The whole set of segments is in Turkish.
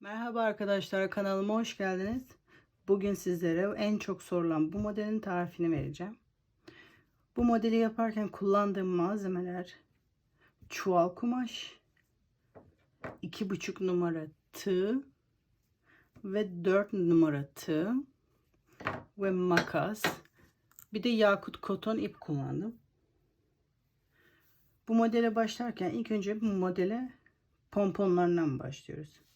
Merhaba arkadaşlar kanalıma hoş geldiniz. Bugün sizlere en çok sorulan bu modelin tarifini vereceğim. Bu modeli yaparken kullandığım malzemeler çuval kumaş, 2,5 numara tığ ve 4 numara tığ ve makas. Bir de yakut koton ip kullandım. Bu modele başlarken ilk önce bu modele pomponlarından başlıyoruz.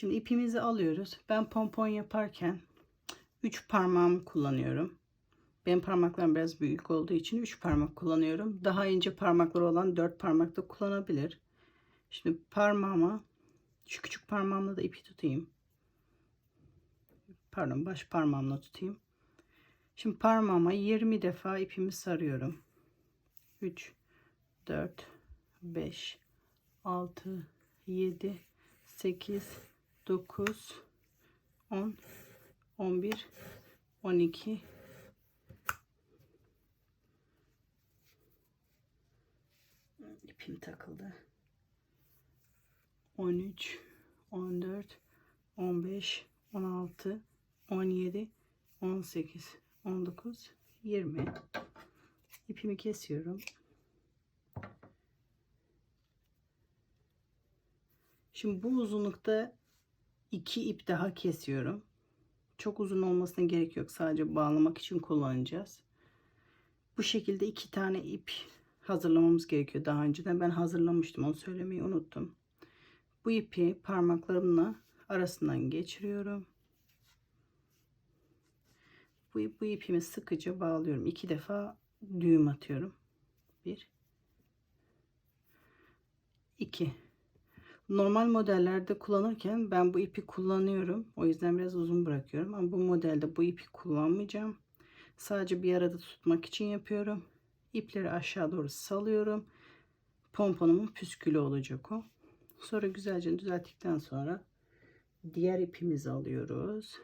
Şimdi ipimizi alıyoruz. Ben pompon yaparken 3 parmağımı kullanıyorum. Benim parmaklarım biraz büyük olduğu için 3 parmak kullanıyorum. Daha ince parmakları olan 4 parmak da kullanabilir. Şimdi parmağıma şu küçük parmağımla da ipi tutayım. Pardon baş parmağımla tutayım. Şimdi parmağıma 20 defa ipimi sarıyorum. 3 4 5 6 7 8 9 10 11 12 ipim takıldı. 13 14 15 16 17 18 19 20 ipimi kesiyorum. Şimdi bu uzunlukta iki ip daha kesiyorum. Çok uzun olmasına gerek yok. Sadece bağlamak için kullanacağız. Bu şekilde iki tane ip hazırlamamız gerekiyor daha önceden. Ben hazırlamıştım. Onu söylemeyi unuttum. Bu ipi parmaklarımla arasından geçiriyorum. Bu, bu ipimi sıkıca bağlıyorum. İki defa düğüm atıyorum. Bir. iki Normal modellerde kullanırken ben bu ipi kullanıyorum. O yüzden biraz uzun bırakıyorum. Ama bu modelde bu ipi kullanmayacağım. Sadece bir arada tutmak için yapıyorum. İpleri aşağı doğru salıyorum. Pomponumun püskülü olacak o. Sonra güzelce düzelttikten sonra diğer ipimizi alıyoruz.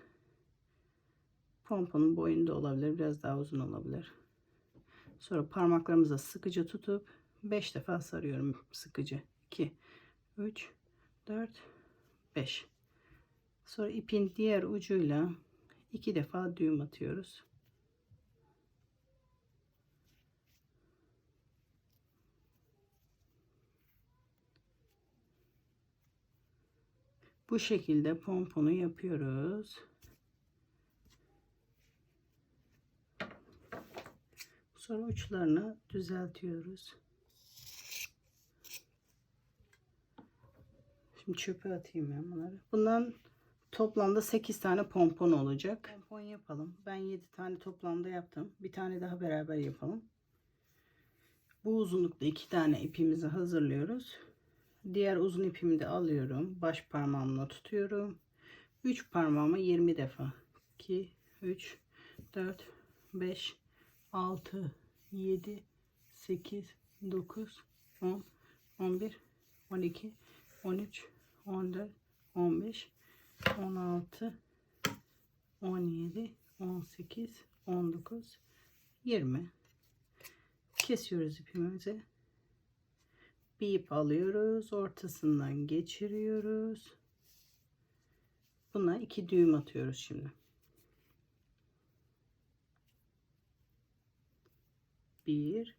Pomponun boyunda olabilir. Biraz daha uzun olabilir. Sonra parmaklarımıza sıkıca tutup 5 defa sarıyorum sıkıca. 2 3 4 5 sonra ipin diğer ucuyla iki defa düğüm atıyoruz. Bu şekilde pomponu yapıyoruz. Sonra uçlarını düzeltiyoruz Şimdi çöpe atayım ben bunları. Bundan toplamda 8 tane pompon olacak. Pompon yapalım. Ben 7 tane toplamda yaptım. Bir tane daha beraber yapalım. Bu uzunlukta 2 tane ipimizi hazırlıyoruz. Diğer uzun ipimi de alıyorum. Baş parmağımla tutuyorum. 3 parmağımı 20 defa. 2, 3, 4, 5, 6, 7, 8, 9, 10, 11, 12, 13, 14, 15, 16, 17, 18, 19, 20. Kesiyoruz ipimizi. Bir ip alıyoruz. Ortasından geçiriyoruz. Buna iki düğüm atıyoruz şimdi. Bir,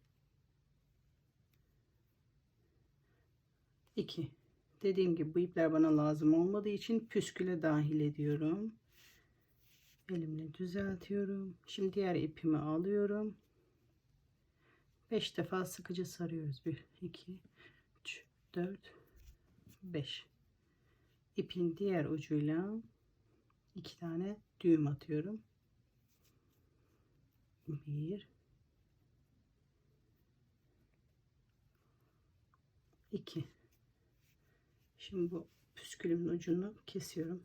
iki. Dediğim gibi bu ipler bana lazım olmadığı için püsküle dahil ediyorum. Elimle düzeltiyorum. Şimdi diğer ipimi alıyorum. 5 defa sıkıca sarıyoruz. 1, 2, 3, 4, 5. İpin diğer ucuyla iki tane düğüm atıyorum. 1 2 Şimdi bu püskülümün ucunu kesiyorum.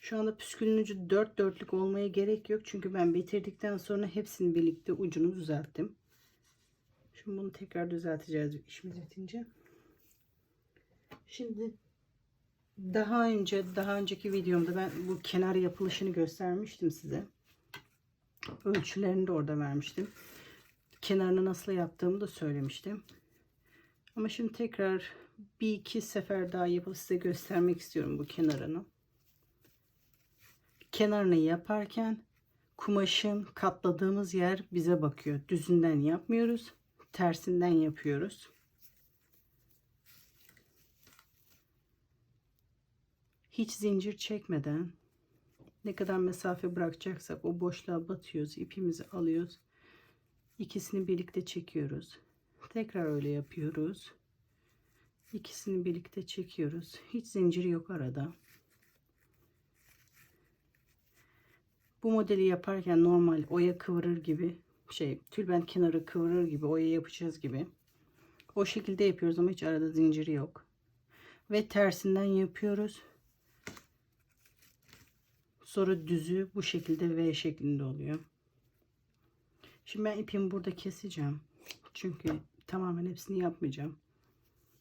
Şu anda püskülün ucu 4 dörtlük olmaya gerek yok. Çünkü ben bitirdikten sonra hepsini birlikte ucunu düzelttim. Şimdi bunu tekrar düzelteceğiz işimiz bitince. Şimdi daha önce daha önceki videomda ben bu kenar yapılışını göstermiştim size. Ölçülerini de orada vermiştim kenarını nasıl yaptığımı da söylemiştim. Ama şimdi tekrar bir iki sefer daha yapıp size göstermek istiyorum bu kenarını. Kenarını yaparken kumaşın katladığımız yer bize bakıyor. Düzünden yapmıyoruz. Tersinden yapıyoruz. Hiç zincir çekmeden ne kadar mesafe bırakacaksak o boşluğa batıyoruz. ipimizi alıyoruz. İkisini birlikte çekiyoruz. Tekrar öyle yapıyoruz. İkisini birlikte çekiyoruz. Hiç zincir yok arada. Bu modeli yaparken normal oya kıvırır gibi şey tülbent kenarı kıvırır gibi oya yapacağız gibi. O şekilde yapıyoruz ama hiç arada zincir yok. Ve tersinden yapıyoruz. Sonra düzü bu şekilde V şeklinde oluyor. Şimdi ben ipimi burada keseceğim. Çünkü tamamen hepsini yapmayacağım.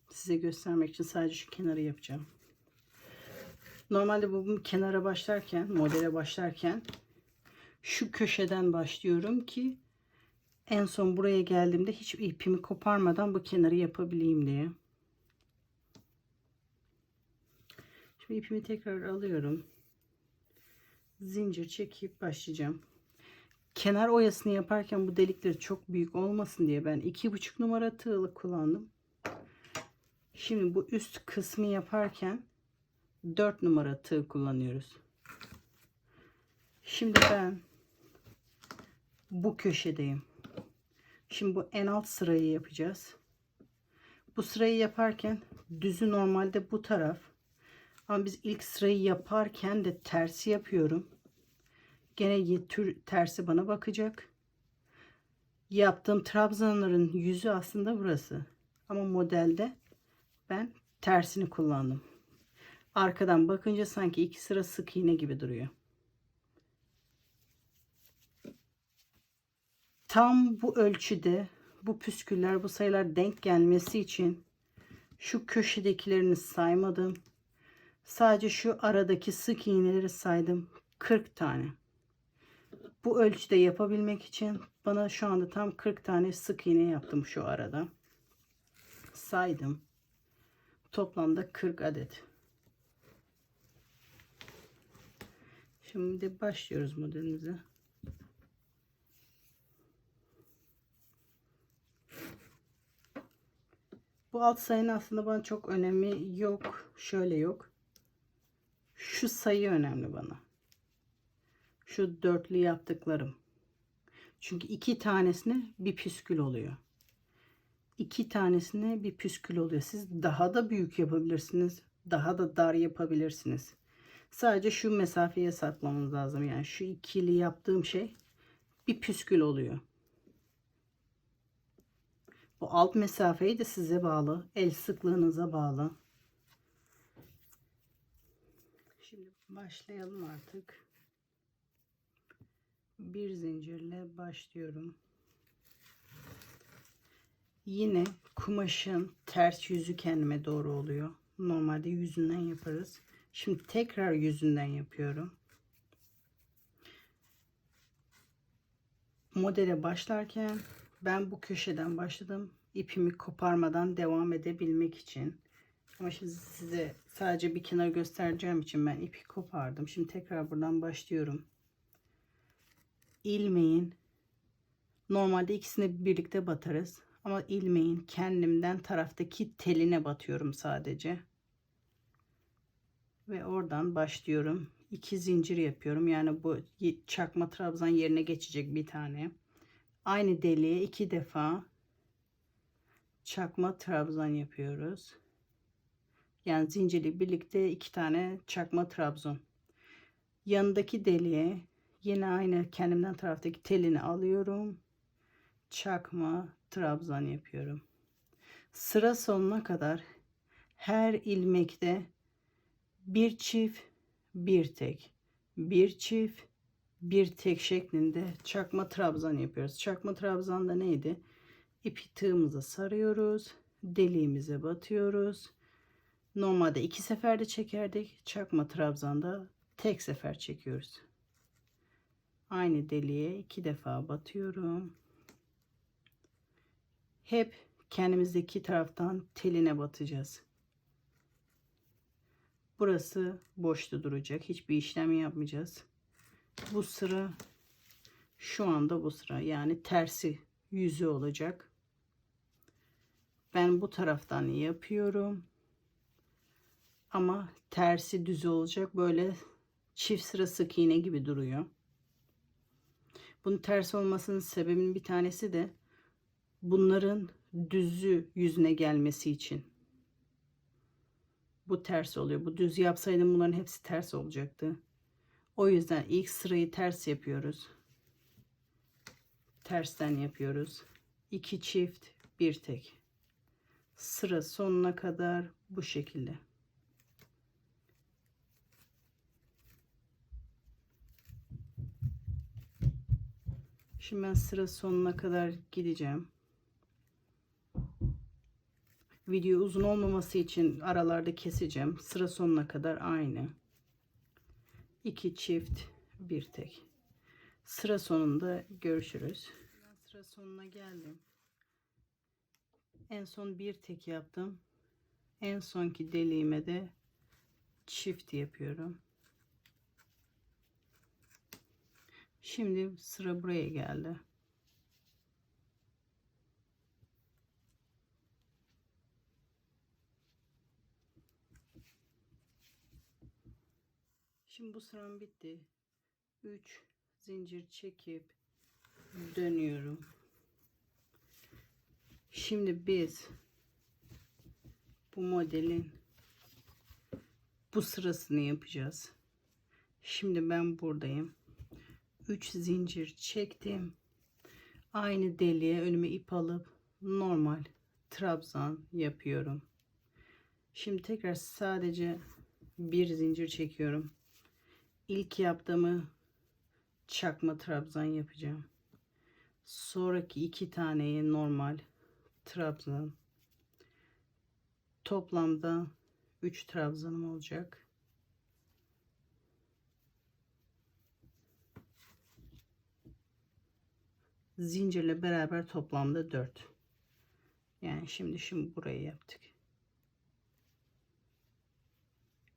Size göstermek için sadece şu kenarı yapacağım. Normalde bu kenara başlarken, modele başlarken şu köşeden başlıyorum ki en son buraya geldiğimde hiç ipimi koparmadan bu kenarı yapabileyim diye. Şimdi ipimi tekrar alıyorum. Zincir çekip başlayacağım. Kenar oyasını yaparken bu delikleri çok büyük olmasın diye ben iki buçuk numara tığlık kullandım. Şimdi bu üst kısmı yaparken 4 numara tığ kullanıyoruz. Şimdi ben bu köşedeyim. Şimdi bu en alt sırayı yapacağız. Bu sırayı yaparken düzü normalde bu taraf. Ama biz ilk sırayı yaparken de tersi yapıyorum. Gene tür tersi bana bakacak. Yaptığım trabzanların yüzü aslında burası. Ama modelde ben tersini kullandım. Arkadan bakınca sanki iki sıra sık iğne gibi duruyor. Tam bu ölçüde bu püsküller bu sayılar denk gelmesi için şu köşedekilerini saymadım. Sadece şu aradaki sık iğneleri saydım. 40 tane. Bu ölçüde yapabilmek için bana şu anda tam 40 tane sık iğne yaptım şu arada. Saydım. Toplamda 40 adet. Şimdi başlıyoruz modelimize. Bu alt sayının aslında bana çok önemi yok. Şöyle yok. Şu sayı önemli bana. Şu dörtlü yaptıklarım. Çünkü iki tanesine bir püskül oluyor. İki tanesine bir püskül oluyor. Siz daha da büyük yapabilirsiniz. Daha da dar yapabilirsiniz. Sadece şu mesafeye saklamanız lazım. Yani şu ikili yaptığım şey bir püskül oluyor. Bu alt mesafeyi de size bağlı. El sıklığınıza bağlı. Şimdi başlayalım artık. Bir zincirle başlıyorum. Yine kumaşın ters yüzü kendime doğru oluyor. Normalde yüzünden yaparız. Şimdi tekrar yüzünden yapıyorum. Modele başlarken ben bu köşeden başladım. İpimi koparmadan devam edebilmek için. Ama şimdi size sadece bir kenar göstereceğim için ben ipi kopardım. Şimdi tekrar buradan başlıyorum. İlmeğin normalde ikisini birlikte batarız. Ama ilmeğin kendimden taraftaki teline batıyorum sadece ve oradan başlıyorum. İki zincir yapıyorum. Yani bu çakma trabzan yerine geçecek bir tane. Aynı deliğe iki defa çakma trabzan yapıyoruz. Yani zincirli birlikte iki tane çakma trabzan. Yanındaki deliğe yine aynı kendimden taraftaki telini alıyorum. Çakma trabzan yapıyorum. Sıra sonuna kadar her ilmekte bir çift, bir tek, bir çift, bir tek şeklinde çakma trabzan yapıyoruz. Çakma trabzan da neydi? İpi tığımıza sarıyoruz. Deliğimize batıyoruz. Normalde iki seferde çekerdik. Çakma trabzanda tek sefer çekiyoruz. Aynı deliğe iki defa batıyorum. Hep kendimizdeki taraftan teline batacağız. Burası boşta duracak. Hiçbir işlem yapmayacağız. Bu sıra şu anda bu sıra yani tersi yüzü olacak. Ben bu taraftan yapıyorum. Ama tersi düz olacak. Böyle çift sıra sık iğne gibi duruyor. Bunun ters olmasının sebebinin bir tanesi de bunların düzü yüzüne gelmesi için. Bu ters oluyor. Bu düz yapsaydım bunların hepsi ters olacaktı. O yüzden ilk sırayı ters yapıyoruz. Tersten yapıyoruz. İki çift, bir tek. Sıra sonuna kadar bu şekilde. Şimdi ben sıra sonuna kadar gideceğim. Video uzun olmaması için aralarda keseceğim. Sıra sonuna kadar aynı. İki çift, bir tek. Sıra sonunda görüşürüz. Sıra sonuna geldim. En son bir tek yaptım. En sonki deliğime de çift yapıyorum. Şimdi sıra buraya geldi. Şimdi bu sıram bitti. 3 zincir çekip dönüyorum. Şimdi biz bu modelin bu sırasını yapacağız. Şimdi ben buradayım. 3 zincir çektim. Aynı deliğe önüme ip alıp normal trabzan yapıyorum. Şimdi tekrar sadece bir zincir çekiyorum. İlk yaptığımı çakma trabzan yapacağım. Sonraki iki taneyi normal trabzan. Toplamda 3 trabzanım olacak. Zincirle beraber toplamda 4. Yani şimdi şimdi burayı yaptık.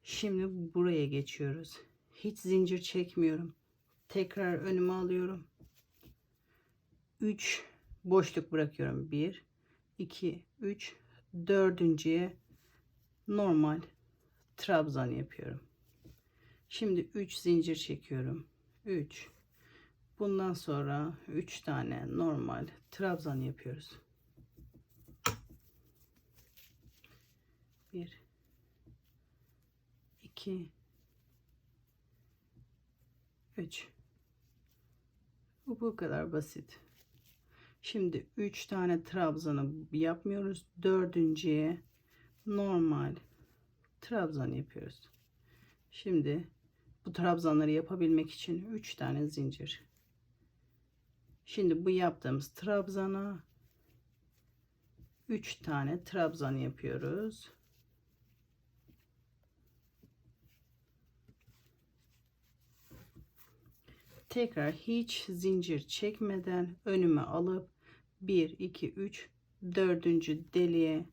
Şimdi buraya geçiyoruz. Hiç zincir çekmiyorum. Tekrar önüme alıyorum. 3 boşluk bırakıyorum. 1 2 3 dördüncüye normal trabzan yapıyorum. Şimdi 3 zincir çekiyorum. 3 Bundan sonra 3 tane normal trabzan yapıyoruz. 1 2 3 Bu bu kadar basit. Şimdi 3 tane trabzanı yapmıyoruz. Dördüncüye normal trabzan yapıyoruz. Şimdi bu trabzanları yapabilmek için 3 tane zincir. Şimdi bu yaptığımız trabzana 3 tane trabzan yapıyoruz. Tekrar hiç zincir çekmeden önüme alıp 1 2 3 dördüncü deliğe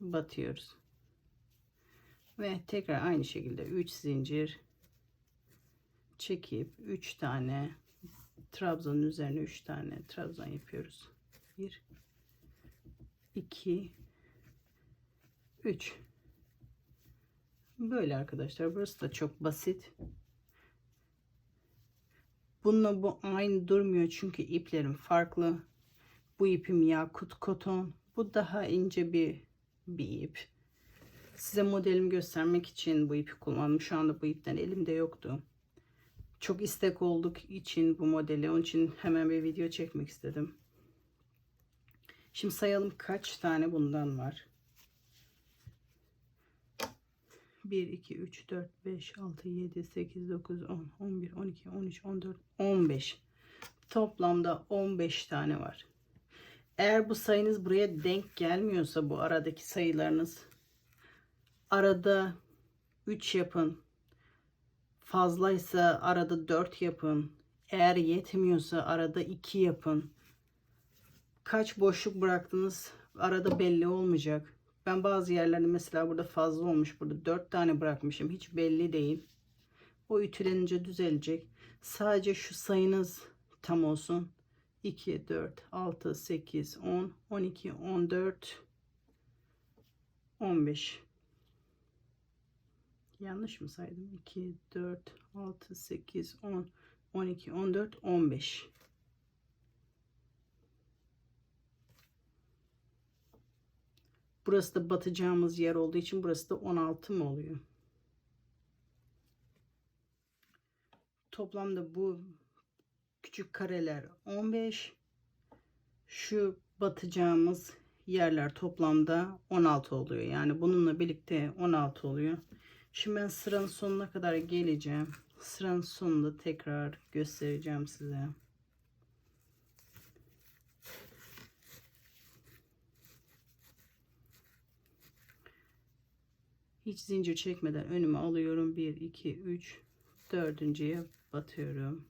batıyoruz. Ve tekrar aynı şekilde 3 zincir çekip 3 tane trabzanın üzerine 3 tane trabzan yapıyoruz. 1 2 3 Böyle arkadaşlar. Burası da çok basit. Bununla bu aynı durmuyor çünkü iplerim farklı. Bu ipim yakut koton. Bu daha ince bir bir ip. Size modelimi göstermek için bu ipi kullandım. Şu anda bu ipten elimde yoktu. Çok istek olduk için bu modeli. Onun için hemen bir video çekmek istedim. Şimdi sayalım kaç tane bundan var. 1, 2, 3, 4, 5, 6, 7, 8, 9, 10, 11, 12, 13, 14, 15. Toplamda 15 tane var. Eğer bu sayınız buraya denk gelmiyorsa bu aradaki sayılarınız arada 3 yapın. Fazlaysa arada 4 yapın. Eğer yetmiyorsa arada 2 yapın. Kaç boşluk bıraktınız Arada belli olmayacak. Ben bazı yerlerde mesela burada fazla olmuş. Burada 4 tane bırakmışım. Hiç belli değil. O ütülenince düzelecek. Sadece şu sayınız tam olsun. 2, 4, 6, 8, 10, 12, 14, 15. Yanlış mı saydım? 2, 4, 6, 8, 10, 12, 14, 15. Burası da batacağımız yer olduğu için burası da 16 mı oluyor? Toplamda bu küçük kareler 15. Şu batacağımız yerler toplamda 16 oluyor. Yani bununla birlikte 16 oluyor. Şimdi ben sıranın sonuna kadar geleceğim. Sıranın sonunda tekrar göstereceğim size. Hiç zincir çekmeden önüme alıyorum. 1, 2, 3, dördüncüye batıyorum.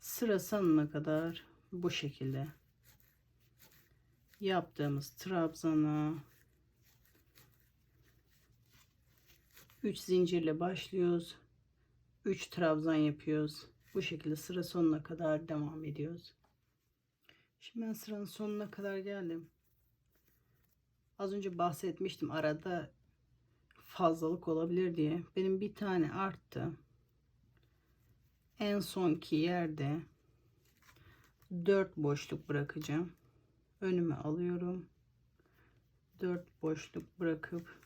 Sıra sonuna kadar bu şekilde yaptığımız trabzana 3 zincirle başlıyoruz. 3 trabzan yapıyoruz. Bu şekilde sıra sonuna kadar devam ediyoruz. Şimdi ben sıranın sonuna kadar geldim. Az önce bahsetmiştim arada fazlalık olabilir diye. Benim bir tane arttı. En sonki yerde 4 boşluk bırakacağım. Önüme alıyorum. 4 boşluk bırakıp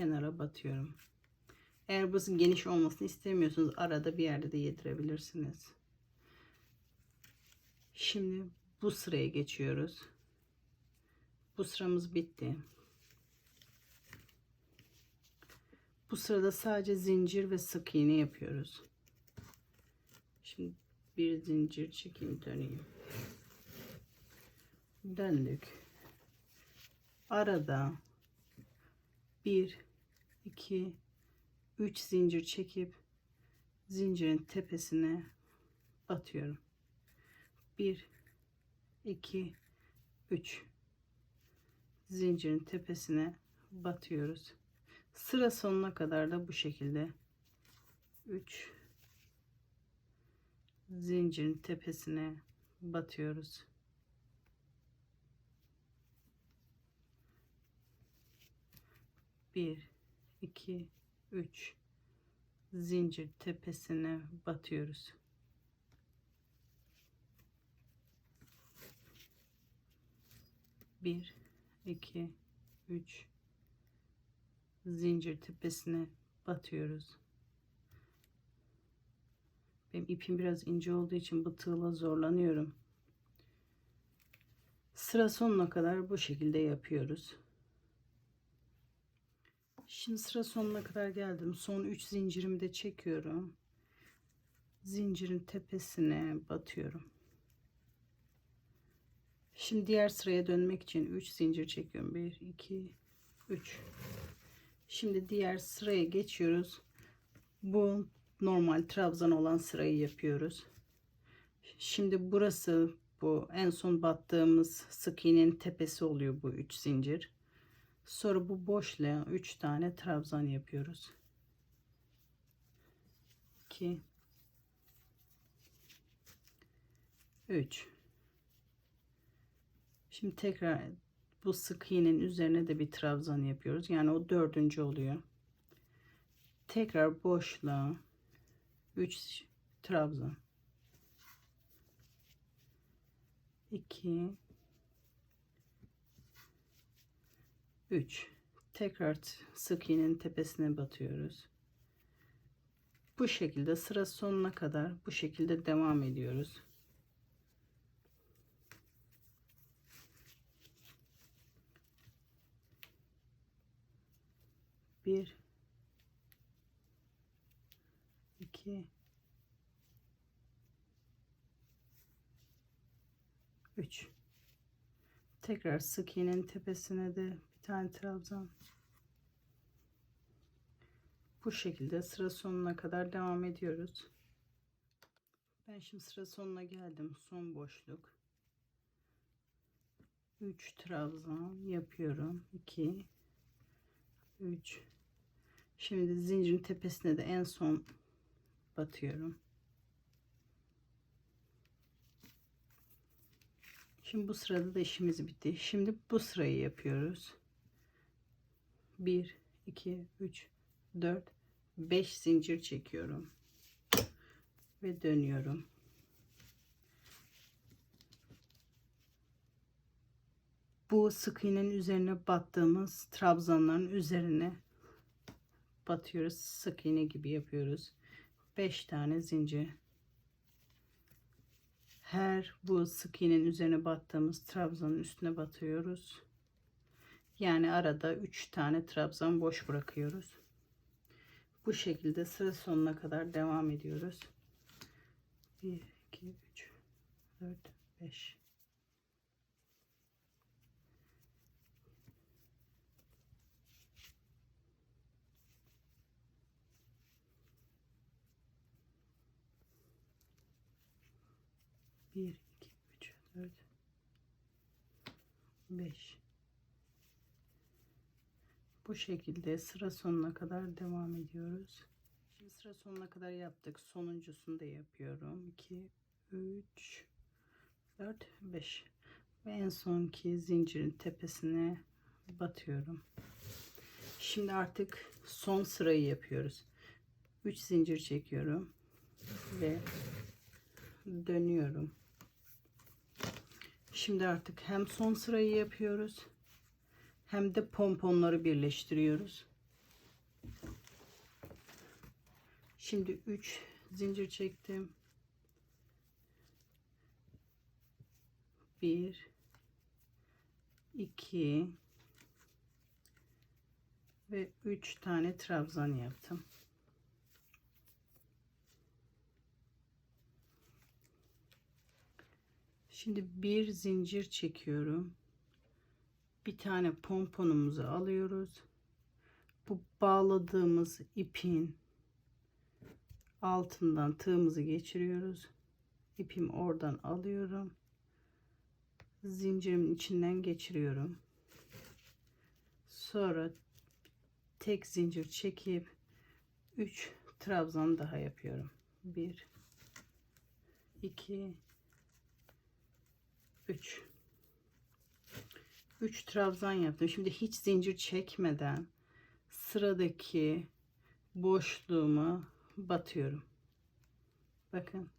kenara batıyorum. Eğer burası geniş olmasını istemiyorsanız arada bir yerde de yedirebilirsiniz. Şimdi bu sıraya geçiyoruz. Bu sıramız bitti. Bu sırada sadece zincir ve sık iğne yapıyoruz. Şimdi bir zincir çekeyim döneyim. Döndük. Arada 1 2 3 zincir çekip zincirin tepesine batıyorum. 1 2 3 zincirin tepesine batıyoruz. Sıra sonuna kadar da bu şekilde 3 zincirin tepesine batıyoruz. Bir, iki, üç zincir tepesine batıyoruz. Bir, iki, üç zincir tepesine batıyoruz. Benim ipim biraz ince olduğu için bu zorlanıyorum. Sıra sonuna kadar bu şekilde yapıyoruz. Şimdi sıra sonuna kadar geldim. Son 3 zincirimi de çekiyorum. Zincirin tepesine batıyorum. Şimdi diğer sıraya dönmek için 3 zincir çekiyorum. 1 2 3 Şimdi diğer sıraya geçiyoruz. Bu normal trabzan olan sırayı yapıyoruz. Şimdi burası bu en son battığımız sık iğnenin tepesi oluyor bu 3 zincir. Sonra bu boşluğa 3 tane trabzan yapıyoruz. 2 3 Şimdi tekrar bu sık iğnenin üzerine de bir trabzan yapıyoruz. Yani o dördüncü oluyor. Tekrar boşluğa 3 trabzan 2 3 tekrar sık iğnenin tepesine batıyoruz. Bu şekilde sıra sonuna kadar bu şekilde devam ediyoruz. Bir 2 3 tekrar sık iğnenin tepesine de tane trabzan bu şekilde sıra sonuna kadar devam ediyoruz ben şimdi sıra sonuna geldim son boşluk 3 trabzan yapıyorum. 2 3 Şimdi zincirin tepesine de en son batıyorum. Şimdi bu sırada da işimiz bitti. Şimdi bu sırayı yapıyoruz. 1 2 3 4 5 zincir çekiyorum. Ve dönüyorum. Bu sık iğnenin üzerine battığımız trabzanların üzerine batıyoruz. Sık iğne gibi yapıyoruz. 5 tane zincir. Her bu sık iğnenin üzerine battığımız trabzanın üstüne batıyoruz. Yani arada 3 tane trabzan boş bırakıyoruz. Bu şekilde sıra sonuna kadar devam ediyoruz. 1 2 3 4 5 1 2 3 4 5 bu şekilde sıra sonuna kadar devam ediyoruz. Şimdi sıra sonuna kadar yaptık. Sonuncusunu da yapıyorum. 2 3 4 5 ve en sonki zincirin tepesine batıyorum. Şimdi artık son sırayı yapıyoruz. 3 zincir çekiyorum ve dönüyorum. Şimdi artık hem son sırayı yapıyoruz hem de pomponları birleştiriyoruz. Şimdi 3 zincir çektim. 1 2 ve 3 tane trabzan yaptım. Şimdi bir zincir çekiyorum. Bir tane pomponumuzu alıyoruz. Bu bağladığımız ipin altından tığımızı geçiriyoruz. İpimi oradan alıyorum. Zincirimin içinden geçiriyorum. Sonra tek zincir çekip 3 trabzan daha yapıyorum. 1 2 3 3 trabzan yaptım. Şimdi hiç zincir çekmeden sıradaki boşluğuma batıyorum. Bakın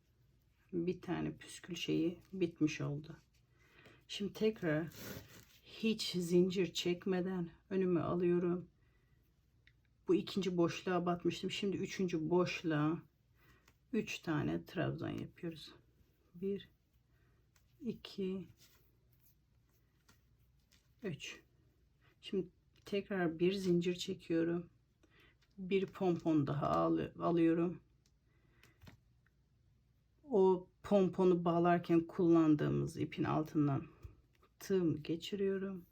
bir tane püskül şeyi bitmiş oldu. Şimdi tekrar hiç zincir çekmeden önüme alıyorum. Bu ikinci boşluğa batmıştım. Şimdi üçüncü boşluğa 3 tane trabzan yapıyoruz. 1 2 3 Şimdi tekrar bir zincir çekiyorum. Bir pompon daha alıyorum. O pomponu bağlarken kullandığımız ipin altından tığımı geçiriyorum.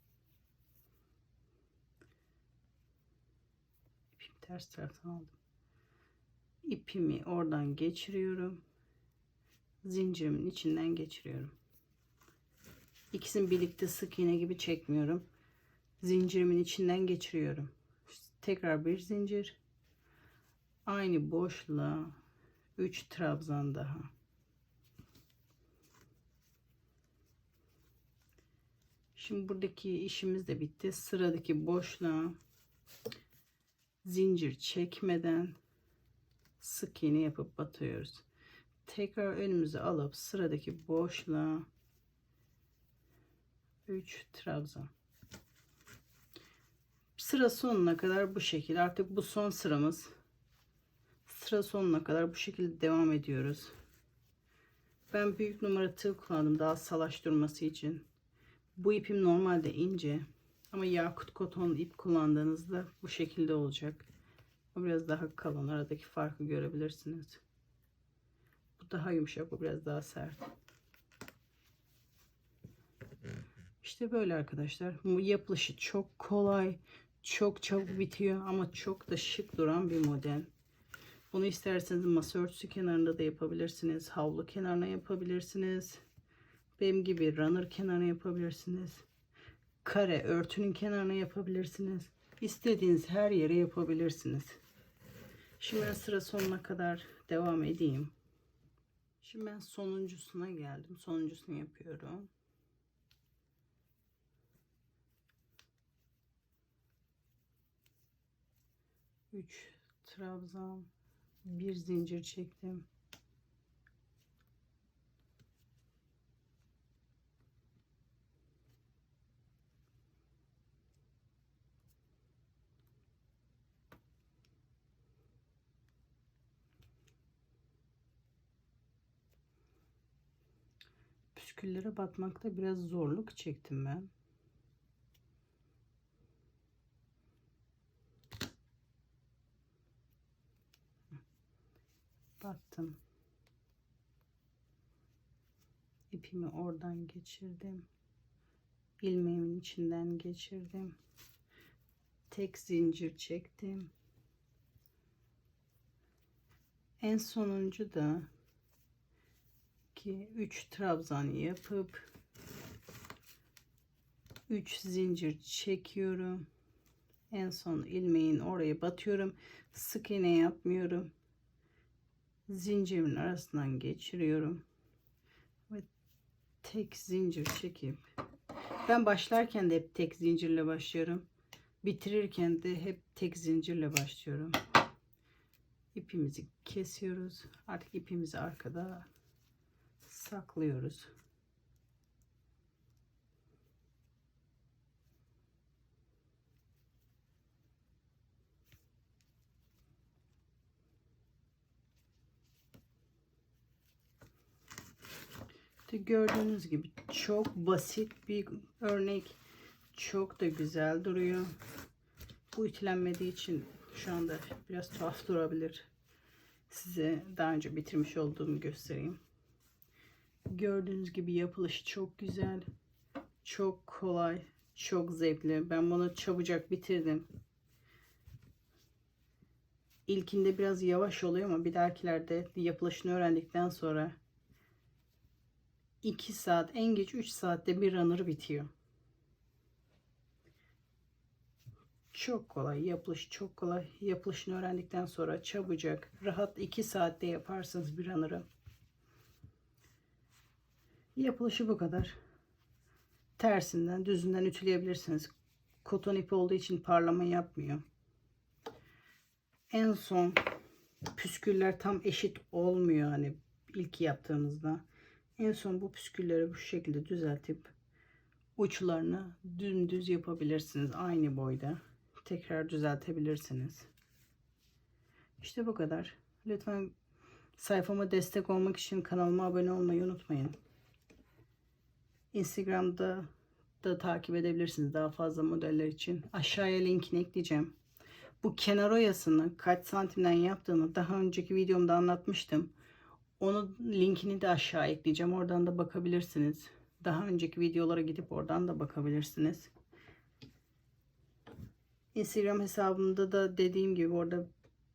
İpim ters taraftan aldım. İpimi oradan geçiriyorum. Zincirimin içinden geçiriyorum. İkisini birlikte sık iğne gibi çekmiyorum. Zincirimin içinden geçiriyorum. Tekrar bir zincir. Aynı boşluğa 3 trabzan daha. Şimdi buradaki işimiz de bitti. Sıradaki boşluğa zincir çekmeden sık iğne yapıp batıyoruz. Tekrar önümüze alıp sıradaki boşluğa 3 trabzan. Sıra sonuna kadar bu şekilde. Artık bu son sıramız. Sıra sonuna kadar bu şekilde devam ediyoruz. Ben büyük numara tığ kullandım daha salaş durması için. Bu ipim normalde ince. Ama yakut koton ip kullandığınızda bu şekilde olacak. Bu biraz daha kalın. Aradaki farkı görebilirsiniz. Bu daha yumuşak. Bu biraz daha sert. İşte böyle arkadaşlar. Yapılışı çok kolay. Çok çabuk bitiyor ama çok da şık duran bir model. Bunu isterseniz masa örtüsü kenarında da yapabilirsiniz. Havlu kenarına yapabilirsiniz. Benim gibi runner kenarına yapabilirsiniz. kare örtünün kenarına yapabilirsiniz. İstediğiniz her yere yapabilirsiniz. Şimdi ben sıra sonuna kadar devam edeyim. Şimdi ben sonuncusuna geldim. Sonuncusunu yapıyorum. Üç trabzan, bir zincir çektim. püsküllere batmakta biraz zorluk çektim ben. Battım. İpimi oradan geçirdim. ilmeğimin içinden geçirdim. Tek zincir çektim. En sonuncu da 2 3 trabzan yapıp 3 zincir çekiyorum. En son ilmeğin oraya batıyorum. Sık iğne yapmıyorum. Zincirimin arasından geçiriyorum. Ve tek zincir çekip ben başlarken de hep tek zincirle başlıyorum. Bitirirken de hep tek zincirle başlıyorum. İpimizi kesiyoruz. Artık ipimizi arkada saklıyoruz. İşte gördüğünüz gibi çok basit bir örnek. Çok da güzel duruyor. Bu ütülenmediği için şu anda biraz tuhaf durabilir. Size daha önce bitirmiş olduğumu göstereyim. Gördüğünüz gibi yapılışı çok güzel. Çok kolay. Çok zevkli. Ben bunu çabucak bitirdim. İlkinde biraz yavaş oluyor ama bir dahakilerde yapılışını öğrendikten sonra 2 saat en geç 3 saatte bir runner bitiyor. Çok kolay. Yapılış çok kolay. Yapılışını öğrendikten sonra çabucak rahat 2 saatte yaparsınız bir runner'ı. Yapılışı bu kadar. Tersinden, düzünden ütüleyebilirsiniz. Koton ipi olduğu için parlama yapmıyor. En son püsküller tam eşit olmuyor hani ilk yaptığımızda. En son bu püskülleri bu şekilde düzeltip uçlarını dümdüz yapabilirsiniz. Aynı boyda. Tekrar düzeltebilirsiniz. İşte bu kadar. Lütfen sayfama destek olmak için kanalıma abone olmayı unutmayın. Instagram'da da takip edebilirsiniz daha fazla modeller için. Aşağıya linkini ekleyeceğim. Bu kenar oyasını kaç santimden yaptığımı daha önceki videomda anlatmıştım. Onun linkini de aşağı ekleyeceğim. Oradan da bakabilirsiniz. Daha önceki videolara gidip oradan da bakabilirsiniz. Instagram hesabımda da dediğim gibi orada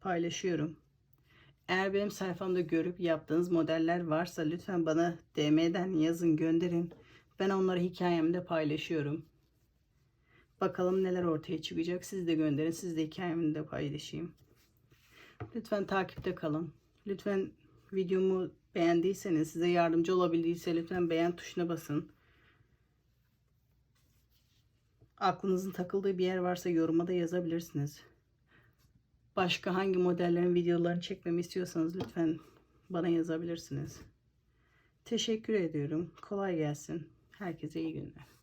paylaşıyorum. Eğer benim sayfamda görüp yaptığınız modeller varsa lütfen bana DM'den yazın gönderin. Ben onları hikayemde paylaşıyorum. Bakalım neler ortaya çıkacak. Siz de gönderin. Siz de hikayemde paylaşayım. Lütfen takipte kalın. Lütfen videomu beğendiyseniz, size yardımcı olabildiyse lütfen beğen tuşuna basın. Aklınızın takıldığı bir yer varsa yoruma da yazabilirsiniz. Başka hangi modellerin videolarını çekmemi istiyorsanız lütfen bana yazabilirsiniz. Teşekkür ediyorum. Kolay gelsin. Herkese iyi günler.